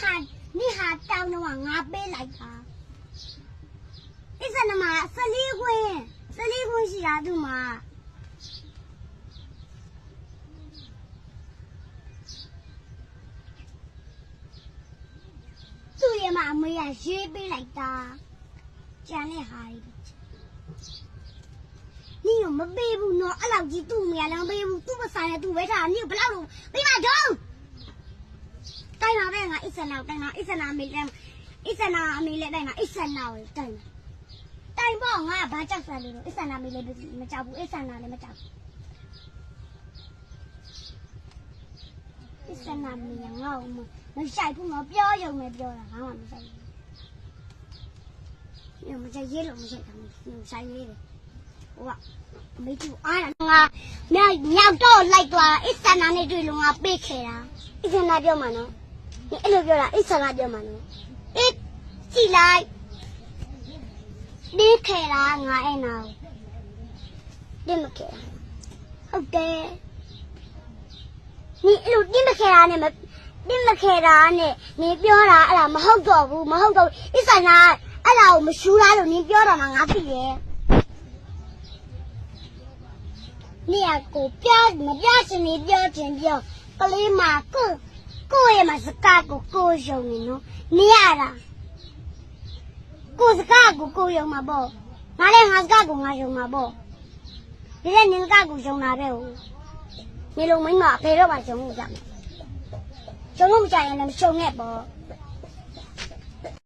ဟာနိဟာတောင်းတော့ငါပေးလိုက်တာအစ်စနမ14ခွင်း14ခွင်းရှိတာသူ့မှာသူ့ရဲ့မအမေကရေးပေးလိုက်တာကျန်တဲ့ဟာတွေနီးမပေးဘူးနော်အဲ့လောက်ကြီးသူ့အမေကလည်းမပေးဘူးသူ့ပဆိုင်နဲ့သူ့ဝဲထားနီးဘယ်လောက်လို့ပေးမတော့ တိုင်လာပဲငါအစ်ဆန်လာတိုင်လာအစ်ဆန်လာမေးလဲအစ်ဆန်လာအမေးလဲတိုင်လာအစ်ဆန်လာကိုတိုင်လာတိုင်ပေါ့ငါဘာကြောက်စမ်းလို့အစ်ဆန်လာမေးလဲမကြောက်ဘူးအစ်ဆန်လာလည်းမကြောက်ဘူးအစ်ဆန်လာမေးငါ့ကိုမဆိုင်ဘူးငါပြောရုံပဲပြောတာဘာမှမဆိုင်ဘူးညမကြရဲလို့မဆိုင်ဘူးညဆိုင်ရဲတယ်ဟိုကမိကျူအားလာငါမြောက်တော့လိုက်သွားအစ်ဆန်နာနဲ့တွေ့လို့ငါပြေးခဲ့တာအစ်ဆန်နာပြောမှနော် အဲ့လိုပြောတာအိဆာကပြောမှနော်အေးကြည်လိုက်ဒီခေလာငါအဲ့နာကိုဒီမခေလာဟုတ်တယ်นี่ลูกนี่มาแคราเนี่ยมานี่มาแคราเนี่ยนี่ပြောတာအဲ့ဒါမဟုတ်တော့ဘူးမဟုတ်တော့ဣဆန္ဒအဲ့ဒါကိုမရှူလားလို့နင်ပြောတော့မှငါသိရဲ့นี่อ่ะกูပြောမပြချင်နေပြောချင်ပြောကလေးမှာကို ကိုယ့်ရဲ့မှာစကားကိုကိုယ်ယုံနေနော်မရတာကိုယ်စကားကိုကိုယ်ယုံမှာပေါ့ငါလည်းငါစကားကိုငါယုံမှာပေါ့ဒီလည်းနင်စကားကိုယုံတာပဲဟုတ်နေလုံးမင်းမအဖေတော့ပါယုံလို့ကြမယ်ယုံလို့မကြရင်လည်းမယုံနဲ့ပေါ့